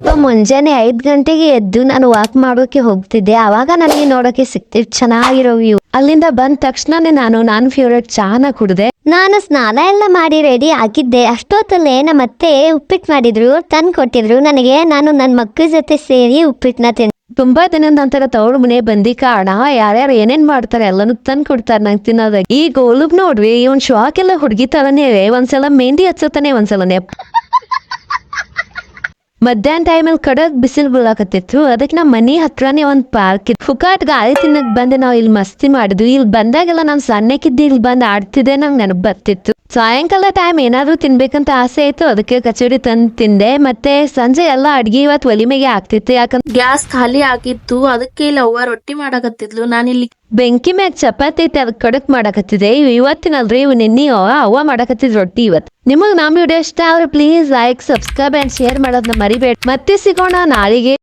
ಮುಂಜಾನೆ ಐದ್ ಗಂಟೆಗೆ ಎದ್ದು ನಾನು ವಾಕ್ ಮಾಡೋಕೆ ಹೋಗ್ತಿದ್ದೆ. ಅವಾಗ ನನಗೆ ನೋಡೋಕೆ ಸಿಕ್ತಿತ್ತು. ಚೆನ್ನಾಗಿರೋ ವ್ಯೂ ಅಲ್ಲಿಂದ ಬಂದ ತಕ್ಷಣನೇ ನಾನು ನಾನ್ ಫೇವ್ರೆಟ್ ಚಹಾನ ಕುಡಿದೆ. ನಾನು ಸ್ನಾನ ಎಲ್ಲ ಮಾಡಿ ರೆಡಿ ಆಗಿದ್ದೆ. ಅಷ್ಟೊತ್ತಲ್ಲೇ ನಮ್ಮ ಅತ್ತೆ ಉಪ್ಪಿಟ್ಟು ಮಾಡಿದ್ರು, ತಂದು ಕೊಟ್ಟಿದ್ರು. ನನಗೆ ನಾನು ನನ್ನ ಮಕ್ಕಳ ಜೊತೆ ಸೇರಿ ಉಪ್ಪಿಟ್ಟನ್ನ ತಿನ್ ತುಂಬಾ ದಿನದ ನಂತರ ತವಳ ಮನೆ ಬಂದಿ ಕಾರಣ ಯಾರ್ಯಾರು ಏನೇನ್ ಮಾಡ್ತಾರೆ ಎಲ್ಲಾನು ತಂದ್ ಕೊಡ್ತಾರೆ ನಂಗೆ ತಿನ್ನೋದ ಈ ಗೋಲುಬ್ ನೋಡ್ವಿ, ಇವನ್ ಶಾಕ್ ಎಲ್ಲ ಹುಡುಗಿ ತರನೇ. ಒಂದ್ಸಲ ಮೆಹಂದಿ ಹಚ್ಚತಾನೆ ಒಂದ್ಸಲನೇ. ಮಧ್ಯಾಹ್ನ ಟೈಮಲ್ಲಿ ಕಡಕ್ ಬಿಸಿಲು ಬೀಳಾಕತ್ತಿತ್ತು. ಅದಕ್ಕೆ ನಮ್ಮ ಮನೆ ಹತ್ರನೇ ಒಂದು ಪಾರ್ಕ್ ಇತ್ತು ಫುಕಾಟ್ ಗಾಳಿ ತಿನ್ನಕ್ ಬಂದೆ ನಾವು ಇಲ್ಲಿ ಮಸ್ತಿ ಮಾಡಿದ್ವಿ. ಇಲ್ಲಿ ಬಂದಾಗೆಲ್ಲ ನಾನು ಸಣ್ಣಕ್ಕಿದ್ದು, ಇಲ್ಲಿ ಬಂದು ಆಡ್ತಿದ್ದೆ, ನಂಗೆ ನೆನಪು ಬರ್ತಿತ್ತು. ಸಾಯಂಕಾಲ ಟೈಮ್ ಏನಾದ್ರೂ ತಿನ್ಬೇಕಂತ ಆಸೆ ಇತ್ತು ಅದಕ್ಕೆ ಕಚೋರಿ ತಂದು ತಿಂದೆ. ಮತ್ತೆ ಸಂಜೆ ಎಲ್ಲ ಅಡ್ಗೆ ಇವತ್ತು ಒಲಿಮೆಗೆ ಆಗ್ತಿತ್ತು. ಯಾಕಂದ್ರೆ ಗ್ಯಾಸ್ ಖಾಲಿ ಆಗಿತ್ತು ಅದಕ್ಕೆ ಇಲ್ಲಿ ಅವ್ವ ರೊಟ್ಟಿ ಮಾಡಕತ್ತಿದ್ಲು. ಇಲ್ಲಿ ಬೆಂಕಿ ಮ್ಯಾಗ ಚಪಾತಿ ಐತೆ ಅದಕ್ಕೆ ಕಡಕ್ ಮಾಡಕತ್ತಿದೆ ಇವ್ ಇವತ್ತಿನಲ್ರಿ ಇವ್ ನಿನ್ನೆ ಅವ್ವ ಮಾಡಕತ್ತಿದ್ ರೊಟ್ಟಿ ಇವತ್ತು. ನಿಮಗ್ ನಮ್ ವಿಡಿಯೋ ಇಷ್ಟ ಆದ್ರೆ please like subscribe and share ಮಾಡೋದನ್ನ ಮರಿಬೇಡ. ಮತ್ತೆ ಸಿಗೋಣ ನಾಳೆಗೆ.